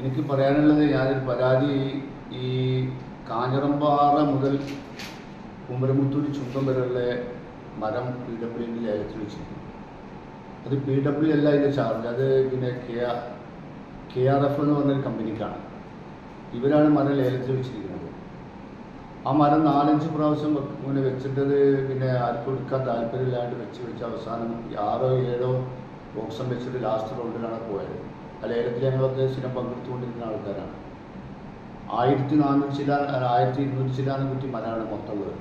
എനിക്ക് പറയാനുള്ളത് ഞാനൊരു പരാതി ഈ കാഞ്ഞിറമ്പാറ മുതൽ കുമരമുത്തൂരി ചുങ്കം വരെയുള്ള മരം പി ഡബ്ല്യുവിന്റെ ലേലത്തിൽ വെച്ചിരിക്കുന്നു. അത് പി ഡബ്ല്യു അല്ല ഇതിന്റെ ചാർജ്. അത് പിന്നെ K R K R F എന്ന് പറഞ്ഞൊരു കമ്പനിക്കാണ്. ഇവരാണ് മരം ലേലത്തിൽ വെച്ചിരിക്കുന്നത്. ആ മരം നാലഞ്ച് പ്രാവശ്യം ഇങ്ങനെ വെച്ചിട്ടത് പിന്നെ ആർക്കും എടുക്കാൻ താല്പര്യമില്ലാണ്ട് വെച്ച് വെച്ച് അവസാനം ആറോ ഏഴോ ബോക്സം വെച്ചിട്ട് ലാസ്റ്റ് റൗണ്ടിലാണ് പോയത്. ആ ഞങ്ങളൊക്കെ സ്ഥിരം പങ്കെടുത്തുകൊണ്ടിരുന്ന ആൾക്കാരാണ്. ആയിരത്തി നാനൂറ്റി ചില ആയിരത്തി ഇരുന്നൂറ്റി ചിലാനും കുറ്റി മരമാണ് മൊത്തമുള്ളത്.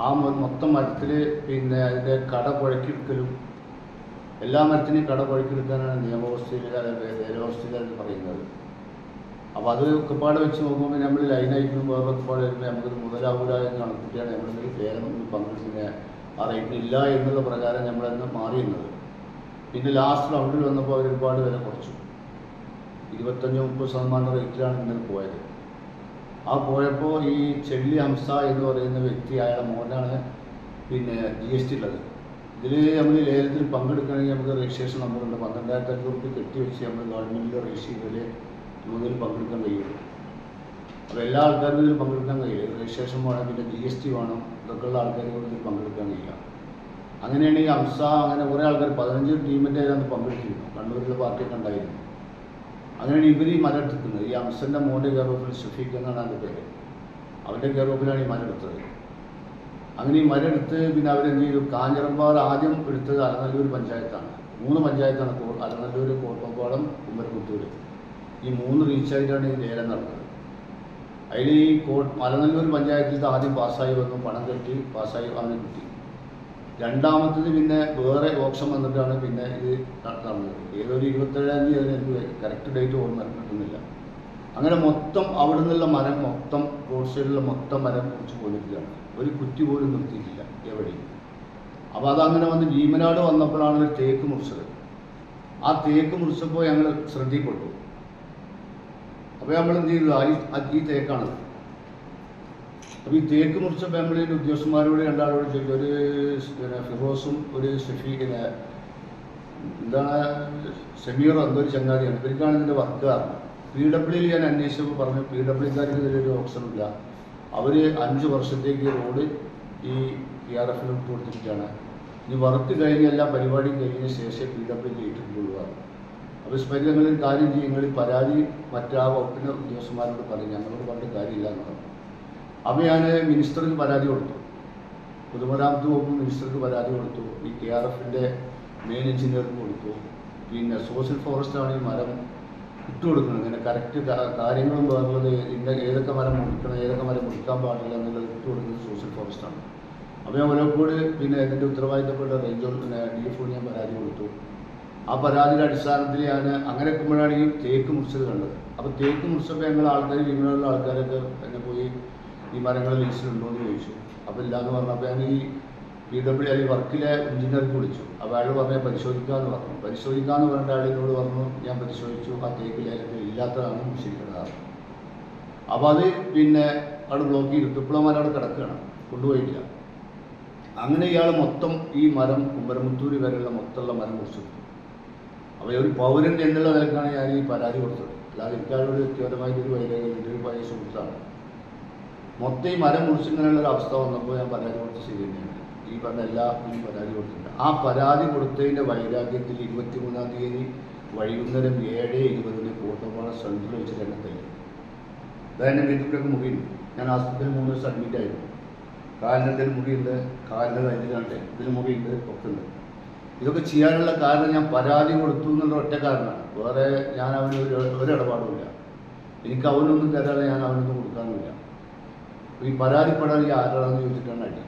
ആ മൊത്തം മരത്തിൽ പിന്നെ അതിന്റെ കട കുഴക്കിയെടുക്കലും എല്ലാ മരത്തിനെയും കട കുഴക്കിയെടുക്കാനാണ് നിയമവ്യവസ്ഥയിൽ വേലവ്യവസ്ഥയിൽ അത് പറയുന്നത്. അപ്പോൾ അത് ഒക്കെപ്പാട് വെച്ച് നോക്കുമ്പോൾ നമ്മൾ ലൈനായിരിക്കും വേറെ ഒക്കെപ്പാട് വരുമ്പോൾ നമുക്കത് മുതലാവൂല എന്ന് കണക്കൂട്ടിയാണ് നമ്മളെന്തെങ്കിലും ലേലം പങ്കെടുക്കുന്ന ആ റേറ്റ് ഇല്ല എന്നുള്ള പ്രകാരം നമ്മളന്ന് മാറിയുന്നത് പിന്നെ ലാസ്റ്റ് റൗണ്ടിൽ വന്നപ്പോൾ അവർ ഒരുപാട് വില കുറച്ചു. ഇരുപത്തഞ്ചോ മുപ്പത് ശതമാനം റേറ്റിലാണ് ഇന്നലെ പോയത്. ആ പോയപ്പോൾ ഈ ചെള്ളി ഹംസ എന്ന് പറയുന്ന വ്യക്തി അയാളുടെ മോനാണ് പിന്നെ ജി എസ് ടി ഉള്ളത് ഇതിൽ നമ്മൾ ലേലത്തിൽ പങ്കെടുക്കണമെങ്കിൽ നമുക്ക് രജിസ്ട്രേഷൻ നമ്പറുണ്ട് പന്ത്രണ്ടായിരത്തി അഞ്ഞൂറ് റുപ്യ കെട്ടിവെച്ച് നമ്മൾ ഗവൺമെന്റിൽ രജിസ്റ്റർ ചെയ്തതിൽ നമുക്കിതിൽ പങ്കെടുക്കാൻ കഴിയുള്ളൂ. അപ്പോൾ എല്ലാ ആൾക്കാർക്കും ഇതിൽ പങ്കെടുക്കാൻ കഴിയില്ല. രജിസ്ട്രേഷൻ വേണം പിന്നെ ജി എസ് ടി വേണം ഇതൊക്കെയുള്ള ആൾക്കാർക്ക് ഇതിൽ പങ്കെടുക്കാൻ കഴിയില്ല. അങ്ങനെയാണ് ഈ അംസ അങ്ങനെ കുറേ ആൾക്കാർ പതിനഞ്ച് ടീമിന്റെ അതിനകത്ത് പങ്കെടുത്തിരുന്നു കണ്ണൂരിലെ പാർട്ടിയൊക്കെ ഉണ്ടായിരുന്നു. അങ്ങനെയാണ് ഇവർ ഈ മരം ഈ അംസന്റെ മോന്റെ കെയറോഫിൽ ഷഫീഖ് എന്നാണ് അതിന്റെ പേര്. അവന്റെ കെയറോഫിലാണ് ഈ മലയെടുത്തത് അങ്ങനെ ഈ മരെടുത്ത് പിന്നെ അവരെന്ത് ചെയ്തു? കാഞ്ഞിറമ്പാറ ആദ്യം എടുത്തത് അലനല്ലൂർ പഞ്ചായത്താണ്. മൂന്ന് പഞ്ചായത്താണ് അലനല്ലൂർ കോട്ടമ്പാടം കുമ്മരക്കുത്തൂർ ഈ മൂന്ന് റീച്ചായിട്ടാണ് ഈ ലേലം നടന്നത്. അതിൽ ഈ കോ അലനല്ലൂർ പഞ്ചായത്തിൽ ആദ്യം പാസ്സായി വന്നു. പണം കെട്ടി പാസ്സായി അവന് കിട്ടി രണ്ടാമത്തത് പിന്നെ വേറെ ഓപ്ഷൻ വന്നിട്ടാണ് പിന്നെ ഇത് നടന്നത് ഏതൊരു ഇരുപത്തേഴാം തീയതി അതിന് കറക്റ്റ് ഡേറ്റ് ഓർമ്മ കിട്ടുന്നില്ല. അങ്ങനെ മൊത്തം അവിടെ നിന്നുള്ള മരം മൊത്തം റോഡ് സൈഡിലുള്ള മൊത്തം മരം കുറിച്ച് പോയിരിക്കുകയാണ് ഒരു കുറ്റി പോലും നിർത്തിയിട്ടില്ല എവിടെയും. അപ്പോൾ അതങ്ങനെ വന്ന് ഭീമനാട് വന്നപ്പോഴാണ് ഒരു തേക്ക് മുറിച്ചത്. ആ തേക്ക് മുറിച്ചപ്പോൾ ഞങ്ങൾ ശ്രദ്ധയിൽപ്പെട്ടു. അപ്പോൾ നമ്മൾ എന്ത് ചെയ്തു ഈ തേക്കാണത് അപ്പോൾ ഈ തേക്ക് മുറിച്ച ഫാമിലിയിൽ ഉദ്യോഗസ്ഥന്മാരോട് രണ്ടാളോട് ചോദിച്ചു. ഒരു പിന്നെ ഫിറോസും ഒരു ഷഫീഖിനെ എന്താണ് ഷമീറോ എന്തോ ഒരു ചങ്ങാതിയാണ്. ഇവർക്കാണ് ഇതിന്റെ വർക്ക് കാരണം. പി ഡബ്ല്യൂയിൽ ഞാൻ അന്വേഷിച്ചപ്പോൾ പറഞ്ഞു പി ഡബ്ല്യൂക്കാർക്ക് ഇതിലൊരു ഇല്ല. അവർ അഞ്ച് വർഷത്തേക്ക് റോഡ് ഈ പി ആർ എഫിന് കൊടുത്തിട്ടാണ് ഇനി വർക്ക് കഴിഞ്ഞല്ല പരിപാടി കഴിഞ്ഞ ശേഷം പി ഡബ്ല്യു ചെയ്തിട്ടുള്ളൂ അപ്പോൾ സ്മരി നിങ്ങളൊരു കാര്യം ചെയ്യും. നിങ്ങൾ പരാതി മറ്റാ വകുപ്പിന്റെ ഉദ്യോഗസ്ഥന്മാരോട് പറയും. ഞങ്ങളോട് പറഞ്ഞ കാര്യമില്ല എന്ന് പറഞ്ഞു. അപ്പോൾ ഞാൻ മിനിസ്റ്റർക്ക് പരാതി കൊടുത്തു. പൊതുമരാമത്ത് വകുപ്പ് മിനിസ്റ്റർക്ക് പരാതി കൊടുത്തു. ഈ കെ ആർ എഫിന്റെ മെയിൻ എഞ്ചിനീയർക്ക് കൊടുത്തു. പിന്നെ സോഷ്യൽ ഫോറസ്റ്റ് ആണ് ഈ മരം ഇട്ടുകൊടുക്കുന്നത്. ഇങ്ങനെ കറക്റ്റ് കാര്യങ്ങളും പറഞ്ഞത് ഇന്ന ഏതൊക്കെ മരം മുറിക്കണം ഏതൊക്കെ മരം മുറിക്കാൻ പാടില്ല എന്നുള്ളത് ഇട്ടുകൊടുക്കുന്നത് സോഷ്യൽ ഫോറസ്റ്റാണ് അപ്പോൾ ഞാൻ ഒരേക്കോട് പിന്നെ ഇതിന്റെ ഉത്തരവാദിത്തപ്പെട്ട റേഞ്ച് പിന്നെ ഡി എഫ് ഞാൻ പരാതി കൊടുത്തു. ആ പരാതിയുടെ അടിസ്ഥാനത്തിൽ ഞാൻ അങ്ങനെ എത്തുമ്പോഴാണ് ഈ തേക്ക് മുറിച്ചത് കണ്ടത്. അപ്പോൾ തേക്ക് മുറിച്ചപ്പോൾ ഞങ്ങൾ ആൾക്കാർ ഇങ്ങനെയുള്ള ആൾക്കാരൊക്കെ എന്നെ പോയി ഈ മരങ്ങൾ ലിസ്റ്റിലുണ്ടോ എന്ന് ചോദിച്ചു. അപ്പോൾ ഇല്ലാന്ന് പറഞ്ഞപ്പോൾ ഞാൻ ഈ പി ഡബ്ല്യു അല്ലെങ്കിൽ വർക്കിലെ എഞ്ചിനീയർക്ക് വിളിച്ചു. അപ്പോൾ അയാൾ പറഞ്ഞാൽ പരിശോധിക്കാമെന്ന് പറഞ്ഞു. പരിശോധിക്കാമെന്ന് പറഞ്ഞ അയാളിനോട് പറഞ്ഞു ഞാൻ പരിശോധിച്ചു ആ തേക്ക് ലേലത്തിൽ ഇല്ലാത്തതാണ് ശരിക്കുന്നതാണ് അപ്പോൾ അത് പിന്നെ അവിടെ ബ്ലോക്ക് ചെയ്തു ഡിപ്ലോമാർ അവിടെ കിടക്കുകയാണ് കൊണ്ടുപോയിട്ടില്ല. അങ്ങനെ ഇയാൾ മൊത്തം ഈ മരം കുമ്പരമുത്തൂര് വരെയുള്ള മൊത്തമുള്ള മരം കുറിച്ചു അപ്പോൾ ഒരു പൗരൻ എന്നുള്ള നിലക്കാണ് ഞാൻ ഈ പരാതി കൊടുത്തത്. അല്ലാതെ എനിക്കതൊരു വ്യക്തിപരമായിട്ടൊരു വൈരാഗ്യം ഒരു പഴയ സുഹൃത്താണ്. മൊത്തം ഈ മരം മുറിച്ചിങ്ങനെയുള്ള ഒരു അവസ്ഥ വന്നപ്പോൾ ഞാൻ പരാതി കൊടുത്ത് തന്നെയാണ് ഈ പറഞ്ഞ എല്ലാ ഈ പരാതി കൊടുത്തിട്ടുണ്ട്. ആ പരാതി കൊടുത്തതിന്റെ വൈരാഗ്യത്തിൽ ഇരുപത്തി മൂന്നാം തീയതി വൈകുന്നേരം ഏഴ് ഇരുപതിന് കോട്ടപ്പാറ സെൻട്രൽ വെച്ചിട്ട് എന്നെ തല്ലി അതായത് വീട്ടിലൊക്കെ മുറിയുണ്ട് ഞാൻ ആശുപത്രിയിൽ മൂന്ന് ദിവസം അഡ്മിറ്റ് ആയിരുന്നു. കാലിന്റെ എന്തെങ്കിലും മുറിയുണ്ട് കാലിന്റെ കഴിഞ്ഞിട്ടുണ്ട് ഇതിന് മുറിയുണ്ട് ഒക്കെ ഉണ്ട് ഇതൊക്കെ ചെയ്യാനുള്ള കാരണം ഞാൻ പരാതി കൊടുത്തു എന്നുള്ള ഒറ്റ കാരണമാണ്. വേറെ ഞാൻ അവന് ഒരു ഒരു ഇടപാടുമില്ല. എനിക്ക് അവനൊന്നും തരാതെ ഞാൻ അവനൊന്നും കൊടുക്കാനുമില്ല ഈ പരാതിപ്പെടാൻ ഈ ആരാണെന്ന് ചോദിച്ചിട്ടാണ് അടി.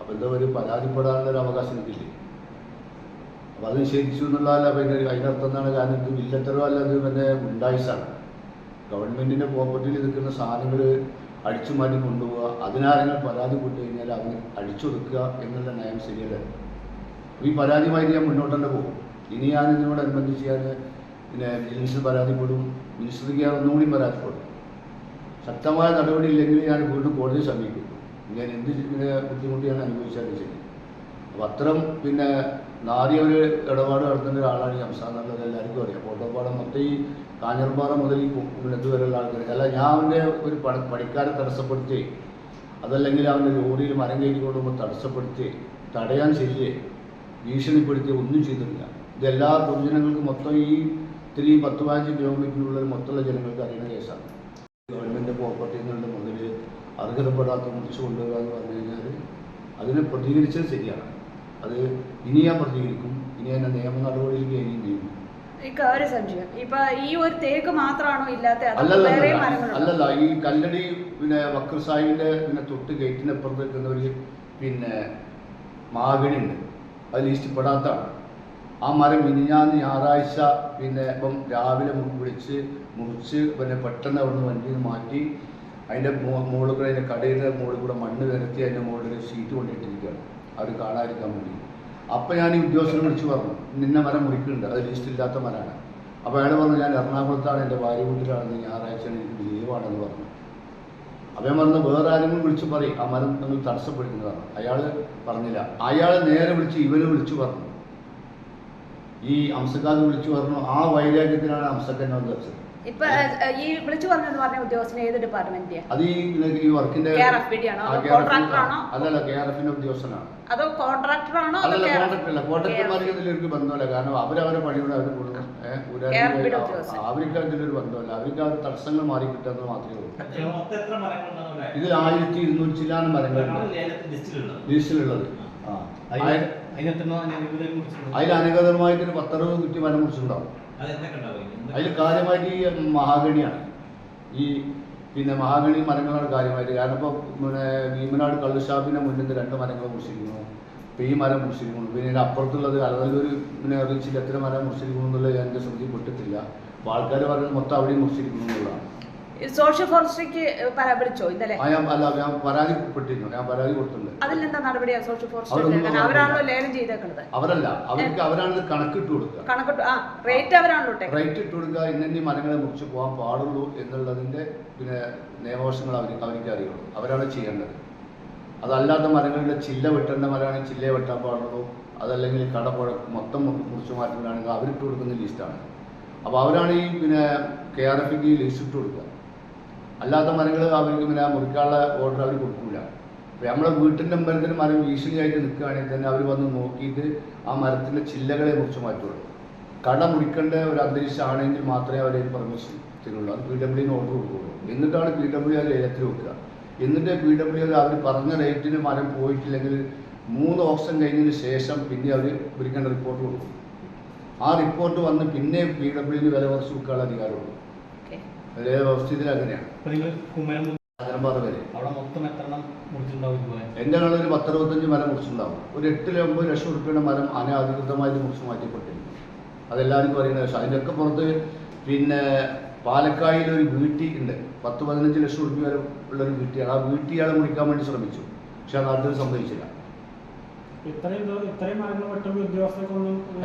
അപ്പോൾ എന്താ ഒരു പരാതിപ്പെടാനുള്ള ഒരു അവകാശം എനിക്കില്ലേ? അപ്പോൾ അത് നിഷേധിച്ചു എന്നുള്ളതല്ല അതിനർത്ഥം എന്താണ്? കാരണം ഇത് വില്ലത്തരോ അല്ല ഇത് പിന്നെ ഉണ്ടായിസാണ് ഗവൺമെന്റിന്റെ പ്രോപ്പർട്ടിയിൽ നിൽക്കുന്ന സാധനങ്ങൾ അടിച്ചു മാറ്റി കൊണ്ടുപോവുക അതിനാരെങ്കിലും പരാതി കൊടുത്തു കഴിഞ്ഞാൽ അവന് അടിച്ചൊടുക്കുക എന്നുള്ള നയം ശരിയല്ല. ഈ പരാതിയുമായിട്ട് ഞാൻ മുന്നോട്ട് തന്നെ പോകും. ഇനി ഞാൻ ഇതിനോടനുബന്ധിച്ച് ഞാൻ പിന്നെ വിജിലൻസിൽ പരാതിപ്പെടും. മിനിസ്റ്റർക്ക് ഞാൻ ഒന്നുകൂടി പരാതിപ്പെടും. ശക്തമായ നടപടി ഇല്ലെങ്കിൽ ഞാൻ വീണ്ടും കോടതിയെ സമീപിക്കും. ഞാൻ എന്ത് ഇങ്ങനെ ബുദ്ധിമുട്ട് ഞാൻ അനുഭവിച്ചാലും ശരി. അപ്പം അത്തരം പിന്നെ ആദ്യം ഒരു ഇടപാട് നടത്തുന്ന ഒരാളാണ് ഈ ഹംസ എല്ലാവർക്കും അറിയാം. കോട്ടപ്പാടം മൊത്തം ഈ കാഞ്ഞർപാറ മുതൽ ഈ ഇതുവരെയുള്ള വരെയുള്ള ആൾക്കാർ അല്ല ഞാൻ അവന്റെ ഒരു പണ പണിക്കാരെ തടസ്സപ്പെടുത്തി അതല്ലെങ്കിൽ അവന്റെ ലോറിയിൽ മരം കയറ്റി കൊണ്ടുപോകുമ്പോൾ തടസ്സപ്പെടുത്തി തടയാൻ ശരിയെ ഭീഷണിപ്പെടുത്തി ഒന്നും ചെയ്തിട്ടില്ല. ഇതെല്ലാ പൊതുജനങ്ങൾക്കും മൊത്തം ഈ ഇത്രയും പത്ത് പതിനഞ്ച് കിലോമീറ്ററിനുള്ളിൽ മൊത്തമുള്ള ജനങ്ങൾക്ക് അറിയുന്ന കേസാണ്. ഗവൺമെന്റ് പ്രോപ്പർട്ടിയിൽ നിന്നുള്ള മുതൽ അർഹതപ്പെടാത്ത മുറിച്ചു കൊണ്ടുവരിക എന്ന് പറഞ്ഞു കഴിഞ്ഞാൽ അതിനെ പ്രതികരിച്ചത് ശരിയാണ്. അത് ഇനി ഞാൻ പ്രതികരിക്കും. ഇനി എന്നെ നിയമ നടപടിയിലേക്ക് ഇനിയും നീങ്ങും ഇക്ക ഒരു സംശയം. ഇപ്പൊ ഈ ഒരു തേക്ക് മാത്രമാണോ ഇല്ലാത്ത? അതോ അല്ലല്ല. ഈ കല്ലടി പിന്നെ വക്കർ സാഹിബിന്റെ പിന്നെ തൊട്ട് ഗേറ്റിനപ്പുറത്ത് നിൽക്കുന്ന ഒരു പിന്നെ മാഗണി ഉണ്ട്. അതിൽ ഇഷ്ടപ്പെടാത്തതാണ് പെടാത്തതാണ്. ആ മരം മിനിഞ്ഞാന്ന് ഞായറാഴ്ച പിന്നെ ഇപ്പം രാവിലെ വിളിച്ച് മുറിച്ച് പിന്നെ പെട്ടെന്ന് അവിടുന്ന് വണ്ടിയിൽ നിന്ന് മാറ്റി അതിന്റെ മുകളിൽ കൂടെ അതിന്റെ കടയുടെ മുകളിൽ കൂടെ മണ്ണ് നിരത്തി അതിന്റെ മുകളിൽ ഷീറ്റ് കൊണ്ടിട്ടിരിക്കുകയാണ്. അവർ കാണാതിരിക്കാൻ വേണ്ടി. അപ്പം ഞാൻ ഈ ഉദ്യോഗസ്ഥനെ വിളിച്ച് പറഞ്ഞു നിന്നെ മരം മുറിക്കുന്നുണ്ട് അത് ലിസ്റ്റ് ഇല്ലാത്ത മരമാണ് അപ്പോൾ അയാൾ പറഞ്ഞു ഞാൻ എറണാകുളത്താണ് എന്റെ ഭാര്യ വീട്ടിലാണെന്ന് ഞായറാഴ്ച എനിക്ക് ലീവാണെന്ന് പറഞ്ഞു. അപ്പം ഞാൻ പറഞ്ഞു വേറെ ആരെങ്കിലും വിളിച്ച് പറയും ആ മരം നിങ്ങൾ തടസ്സപ്പെടുത്തുന്നതാണ്. അയാൾ പറഞ്ഞില്ല. അയാൾ നേരെ വിളിച്ച് ഇവനെ വിളിച്ചു പറഞ്ഞു. ഈ അംസക്കാർ വിളിച്ചു പറഞ്ഞു ആ വൈരാഗ്യത്തിനാണ് അംസക്കൻ വന്ന് വെച്ചത്. ഇപ്പൊ ഈ വിളിച്ചു പറഞ്ഞെന്ന് പറഞ്ഞ ഉദ്യോഗസ്ഥന് ഏത് അത് ഈ വർക്കിന്റെ അതോ കെ ആർ എഫിന്റെ ഉദ്യോഗസ്ഥനാണ്. കോൺട്രാക്ടർമാർക്ക് ഇതിലൊരു ബന്ധമല്ല. കാരണം അവരവരെ പണിയോട് അവർ കൊടുക്കും. അവർക്ക് അതിലൊരു ബന്ധമല്ല. അവർക്ക് അവർ തടസ്സങ്ങൾ മാറി കിട്ടുന്നത് മാത്രമേ ഉള്ളൂ. ഇതിൽ ആയിരത്തി ഇരുന്നൂറ്റി ചില്ലാനും മരങ്ങളുണ്ട്. ലിസ്റ്റിലുള്ളത്. ആ. അതിൽ അനുഗതമായിട്ട് ഒരു പത്തറുപത് കുറ്റി മരം മുറിച്ചിട്ടുണ്ടാവും? അതിൽ കാര്യമായിട്ട് ഈ മഹാഗണിയാണ്. ഈ പിന്നെ മഹാഗണി മരങ്ങളാണ് കാര്യമായിട്ട്. കാരണം ഇപ്പോൾ പിന്നെ ഭീമനാട് കള്ളുഷാപ്പിന്റെ മുന്നിൽ രണ്ട് മരങ്ങൾ മുറിച്ചിരിക്കുന്നു. ഇപ്പോൾ ഈ മരം മുറിച്ചിരിക്കുന്നു. പിന്നെ ഇതിന്റെ അപ്പുറത്തുള്ളത് അലനല്ലൊരു പിന്നെ റീച്ചിൽ എത്ര മരം മുറിച്ചിരിക്കുന്നു എന്നുള്ളത് എന്റെ ശ്രദ്ധയിൽപ്പെട്ടിട്ടില്ല അപ്പോൾ ആൾക്കാർ പറയുന്നത് മൊത്തം അവിടെയും മുറിച്ചിരിക്കുന്നു എന്നുള്ളതാണ്. സോഷ്യൽ ഫോറസ്ട്രിക്ക് വിളിച്ചോ ഇന്നലെ? ഞാൻ അല്ല ഞാൻ പരാതിപ്പെട്ടിരുന്നു ഞാൻ പരാതി കൊടുത്തിട്ടുണ്ട്. അതിലെന്താ നടപടിയാ സോഷ്യൽ ഫോറസ്ട്രി അവരാണല്ലോ ലേലം ചെയ്തേക്കുന്നത് അവരല്ല. അവർക്ക് അവരാണ് കണക്കിട്ട് കൊടുക്കുക. കണക്കിട്ട് ആ റേറ്റ് അവരാണല്ലോ റേറ്റ് ഇട്ട് കൊടുക്കുക ഇന്നെ മരങ്ങളെ മുറിച്ച് പോകാൻ പാടുള്ളൂ എന്നുള്ളതിന്റെ പിന്നെ നിയമവശങ്ങൾ അവർ അവർക്ക് അറിയുള്ളൂ. അവരാണ് ചെയ്യേണ്ടത്. അതല്ലാത്ത മരങ്ങളുടെ ചില്ല വെട്ടേണ്ട മരമാണെങ്കിൽ ചില്ലയെ വെട്ടാൻ പാടുള്ളൂ. അതല്ലെങ്കിൽ കടപ്പുഴ മൊത്തം മുറിച്ചു മുറിച്ച് മാറ്റുന്നതാണെങ്കിൽ അവരിട്ട് കൊടുക്കുന്ന ലിസ്റ്റാണ് അപ്പോൾ അവരാണ് ഈ പിന്നെ കെ ആർ എഫിക്ക് ലിസ്റ്റ് ഇട്ട് കൊടുക്കുക. അല്ലാത്ത മരങ്ങൾ അവർക്ക് പിന്നെ മുറിക്കാനുള്ള ഓർഡർ അവർ കൊടുക്കില്ല അപ്പോൾ നമ്മളെ വീട്ടിന്റെ അമ്പലത്തിന് മരം ഭീഷണിയായിട്ട് നിൽക്കുകയാണെങ്കിൽ തന്നെ അവർ വന്ന് നോക്കിയിട്ട് ആ മരത്തിന്റെ ചില്ലകളെ മുറിച്ച് മാറ്റുള്ളൂ. കട മുറിക്കേണ്ട ഒരു അന്തരീക്ഷം ആണെങ്കിൽ മാത്രമേ അവരെ പെർമിഷൻ തരുള്ളൂ. അത് പി ഡബ്ല്യുന് ഓർഡർ കൊടുക്കുകയുള്ളൂ എന്നിട്ടാണ് പി ഡബ്ല്യു അവർ ലേലത്തിൽ വെക്കുക. എന്നിട്ട് പി ഡബ്ല്യു അവർ പറഞ്ഞ റേറ്റിന് മരം പോയിട്ടില്ലെങ്കിൽ മൂന്ന് ഓപ്ഷൻ കഴിഞ്ഞതിന് ശേഷം പിന്നെ അവർ പിടിക്കേണ്ട റിപ്പോർട്ട് കൊടുക്കും. ആ റിപ്പോർട്ട് വന്ന് പിന്നെ പി ഡബ്ല്യുവിന് വില കുറച്ച് വെക്കാനുള്ള അധികാരമുള്ളൂ. ഓക്കെ അതേ വ്യവസ്ഥിതിൽ അങ്ങനെയാണ് എന്റെ ഒരു മരം മുറിച്ചിട്ടുണ്ടാവും. ഒരു എട്ടിൽ ഒമ്പത് ലക്ഷം ഉറുപ്പിയുടെ മരം അനധികൃതമായിട്ട് മുറിച്ച് മാറ്റിപ്പെട്ടിരുന്നു അതെല്ലാവർക്കും അറിയുന്ന പക്ഷേ അതിന്റെയൊക്കെ പുറത്ത് പിന്നെ പാലക്കായിൽ ഒരു വീട്ടി ഉണ്ട്. പത്ത് പതിനഞ്ച് ലക്ഷം ഉറുപ്പി വരെ ഉള്ളൊരു വീട്ടിയാണ്. ആ വീട്ടിയാളെ മുറിക്കാൻ വേണ്ടി ശ്രമിച്ചു. പക്ഷെ ആ നാട്ടിൽ സംഭവിച്ചില്ല.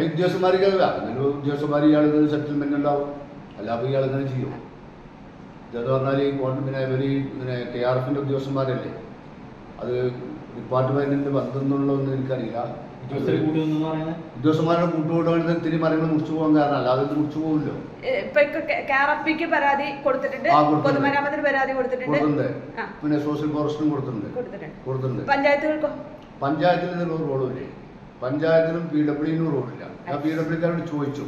ഉദ്യോഗസ്ഥന്മാർക്ക് അത് ഉദ്യോഗസ്ഥന്മാർ ഇയാൾ സെറ്റിൽമെന്റ് ഉണ്ടാവും. അല്ല അപ്പോൾ ഇയാൾ ഇങ്ങനെ ചെയ്യും? ഇതെന്ന് പറഞ്ഞാൽ ഈ കോൺ- പിന്നെ ഇവർ പിന്നെ കെ ആർ എഫിന്റെ ഉദ്യോഗസ്ഥന്മാരല്ലേ? അത് ഡിപ്പാർട്ട്മെന്റിന്റെ ബന്ധം എന്നുള്ളതൊന്നും എനിക്കറിയില്ല. കൂടി ഒന്നും പറയുന്നത്? ഉദ്യോഗസ്ഥന്മാരുടെ കൂട്ടുകൂടാണ് ഇത്തിരി മരങ്ങൾ മുറിച്ചു പോകാൻ കാരണം അല്ലാതെ മുറിച്ചു പരാതി കൊടുത്തിട്ടുണ്ട്. കൊടുത്തിട്ടുണ്ട്. പൊതുമരാമത്തിന് പരാതി കൊടുത്തിട്ടുണ്ട്. കൊടുത്തിട്ടുണ്ട്. പിന്നെ സോഷ്യൽ ഫോറസ്റ്റിനും കൊടുത്തിട്ടുണ്ട്. കൊടുത്തിട്ടുണ്ട്. കൊടുത്തിട്ടുണ്ട്. പഞ്ചായത്തുകൾക്കോ? പഞ്ചായത്തിൽ ഇതിനൊരു റോളുമില്ലേ പഞ്ചായത്തിനും പി ഡബ്ല്യുവിനും റോഡില്ല ഞാൻ പി ഡബ്ല്യുക്കാരോട് ചോദിച്ചു.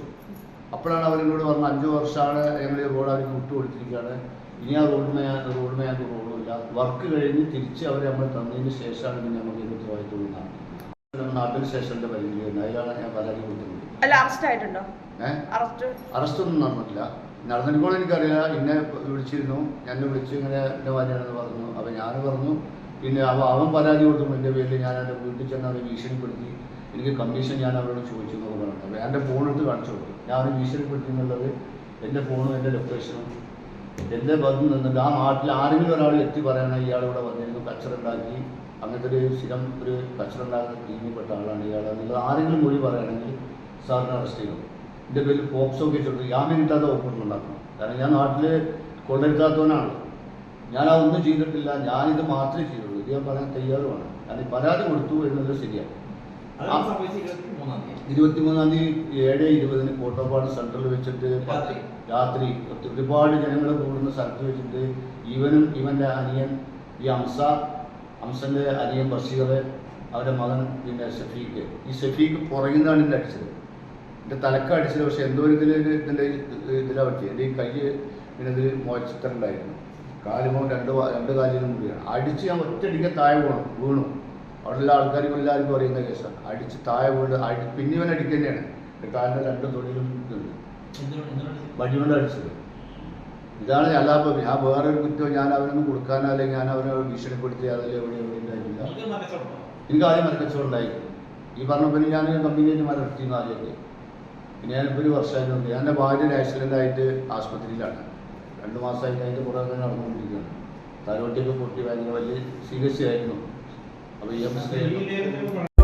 അപ്പോഴാണ് അവരെന്നോട് പറഞ്ഞത് അഞ്ചു വർഷമാണ് ഞങ്ങൾ ഈ റോഡ് അവർക്ക് വിട്ടുകൊടുത്തിരിക്കുകയാണ്. ഇനി ആ റോഡ് മേ റോഡ് മേ ഞങ്ങൾക്ക് റോഡുമില്ല വർക്ക് കഴിഞ്ഞ് തിരിച്ച് അവർ നമ്മൾ തന്നതിന് ശേഷമാണ് പിന്നെ നമുക്ക് ഇത് ഉത്തരവാദിത്വം നാട്ടിൽ സ്റ്റേഷന്റെ പരിധി അതിലാണ് ഞാൻ പരാതി കൊടുത്തിട്ടുണ്ട് അറസ്റ്റ് അറസ്റ്റൊന്നും നടന്നിട്ടില്ല. നടന്നിരിക്കോളം എനിക്കറിയില്ല എന്നെ വിളിച്ചിരുന്നു. ഞാൻ വിളിച്ച് ഇങ്ങനെ എന്റെ ഭാര്യയാണെന്ന് പറഞ്ഞു. അപ്പൊ ഞാൻ പറഞ്ഞു പിന്നെ അവൻ പരാതി കൊടുത്തു എന്റെ പേരിൽ ഞാൻ എന്റെ വീട്ടിൽ ചെന്ന് അവരെ ഭീഷണിപ്പെടുത്തി. എനിക്ക് കമ്മീഷൻ ഞാൻ അവരോട് ചോദിച്ചു എന്ന് പറഞ്ഞത് അപ്പോൾ എന്റെ ഫോൺ എടുത്ത് കാണിച്ചു കൊടുത്തു. ഞാൻ അവനെ ഭീഷണിപ്പെടുത്തി എന്നുള്ളത് എന്റെ ഫോണും എന്റെ ലൊക്കേഷനും എന്റെ ഭാഗത്ത് നിന്നിട്ട് ആ നാട്ടിൽ ആരെങ്കിലും ഒരാൾ എത്തി പറയണം ഇയാളിവിടെ വന്നിരുന്നു. കച്ചറുണ്ടാക്കി അങ്ങനത്തെ ഒരു സ്ഥിരം ഒരു കച്ചറുണ്ടാക്കുന്ന ടീമിൽപ്പെട്ട ആളാണ് ഇയാൾ എന്നുള്ളത് ആരെങ്കിലും മൊഴി പറയുകയാണെങ്കിൽ സാറിനെ അറസ്റ്റ് ചെയ്യണം. എന്റെ പേരിൽ പോക്സോ കേസ് എടുത്ത് ജാമ്യം കിട്ടാതെ ഉണ്ടാക്കണം. കാരണം ഞാൻ നാട്ടിൽ കൊണ്ടെടുക്കാത്തവനാണ് ഞാൻ അതൊന്നും ചെയ്തിട്ടില്ല. ഞാനിത് മാത്രമേ ചെയ്തുള്ളൂ. ഇത് ഞാൻ പറയാൻ തയ്യാറുമാണ്. ഈ പരാതി കൊടുത്തു എന്നുള്ളത് ശരിയാണ്. ഇരുപത്തിമൂന്നാം തീയതി. ഏഴ് ഇരുപതിന് കോട്ടപ്പാട് സെൻട്രൽ വെച്ചിട്ട് രാത്രി. ഒരുപാട് ജനങ്ങൾ കൂടുന്ന സ്ഥലത്ത് വെച്ചിട്ട് ഇവനും ഇവന്റെ അനിയൻ ഈ അംസ അംസന്റെ അനിയൻ ബഷീർ അവരുടെ മകൻ പിന്നെ ഷഫീഖ്. ഈ ഷഫീഖ് പുറകുന്നതാണ് എന്റെ അടിച്ചത്. എന്റെ തലക്ക അടിച്ചത് പക്ഷെ എന്തോ ഒരു ഇതിൽ ഇതിന്റെ ഇതിലാണ് പറ്റിയത് എന്റെ ഈ കൈ പിന്നെ ഇതിൽ മോച്ചിട്ടുണ്ടായിരുന്നു കാലുമോ രണ്ട് രണ്ട് കാലിനും കൂടിയാണ് അടിച്ച് ഞാൻ ഒറ്റയടിക്ക് താഴെ വീണു. വീണു. അവിടെയുള്ള ആൾക്കാർ എല്ലാവർക്കും അറിയുന്ന കേസാണ്. അടിച്ച് താഴെ വീട് അടി പിന്നെ ഇവൻ അടിക്കുക തന്നെയാണ്. കാലിന്റെ രണ്ട് തൊഴിലും എന്തുകൊണ്ട് വടികൊണ്ട് അടിച്ചത്? ഇതാണ് അല്ലാതെ ഞാൻ വേറൊരു കുറ്റം ഞാൻ അവനൊന്നും കൊടുക്കാനോ അല്ലെങ്കിൽ ഞാൻ അവനെ ഭീഷണിപ്പെടുത്തി അതല്ലേ എവിടെ എവിടെ ഉണ്ടായിട്ടില്ല മരച്ചോട്ടോ എനിക്ക് ആദ്യം മരക്കച്ചവടം ഉണ്ടായി ഈ പറഞ്ഞപ്പോൾ പിന്നെ ഞാൻ കമ്പനിയിൽ മരത്തിന്ന് ആദ്യമൊക്കെ പിന്നെ ഞാനിപ്പോൾ ഒരു വർഷമായിട്ടുണ്ട് ഞാൻ എന്റെ ഭാര്യ ഒരു ആക്സിഡന്റ് ആയിട്ട് ആശുപത്രിയിലാണ്. രണ്ട് മാസമായിട്ട് അതിന്റെ കുറേ നടന്നുകൊണ്ടിരിക്കുകയാണ്. തലോട്ടിയൊക്കെ പൊട്ടി ഭയങ്കര വലിയ സീരിയസ് ആയിരുന്നു അപ്പോൾ ഇ